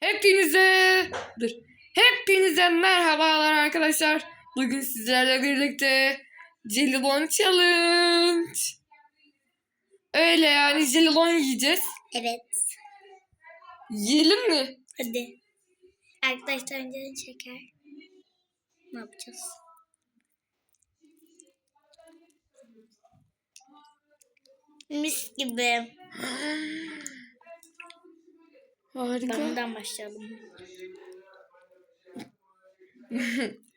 Hepinize dur. Hepinize merhabalar arkadaşlar. Bugün sizlerle birlikte Jelibon Challenge. Öyle yani jelibon yiyeceğiz. Evet. Yiyelim mi? Hadi. Arkadaşlar önceden çeker. Ne yapacağız? Mis gibi. Harika. Buradan başlayalım.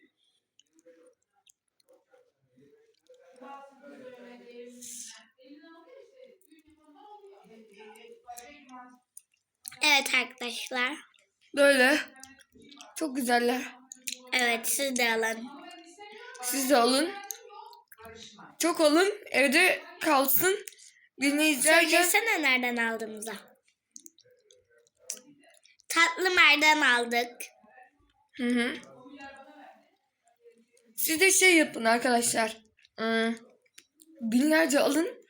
Evet arkadaşlar. Böyle. Çok güzeller. Evet siz de alın. Siz de alın. Çok alın. Evde kalsın. Birini izlerken Söylesene nereden aldığımıza. Tatlı merdan aldık. Hı hı. Siz de şey yapın arkadaşlar. Hmm, Binlerce alın.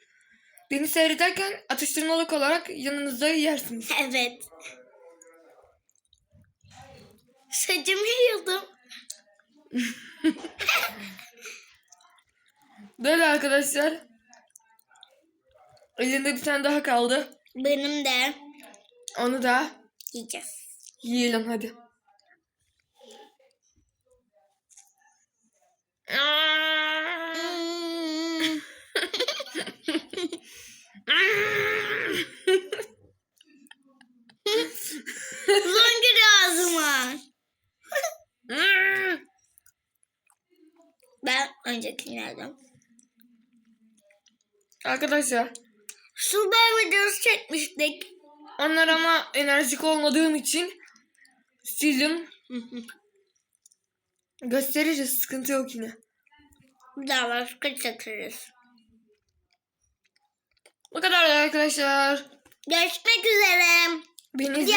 Beni seyrederken atıştırmalık olarak yanınızda yersiniz. Evet. Saçımı yıldım. Böyle arkadaşlar. Elinde bir tane daha kaldı. Benim de Onu da yiyeceğiz. yiyelim hadi. Uzun giriyor ağzıma. Ben öncekini yedim. Arkadaşlar Su ben videosu çekmiştik. Onlar ama enerjik olmadığım için sildim. Gösteririz sıkıntı yok yine. Bir daha başka çekeriz. Bu kadar arkadaşlar. Görüşmek üzere. Beni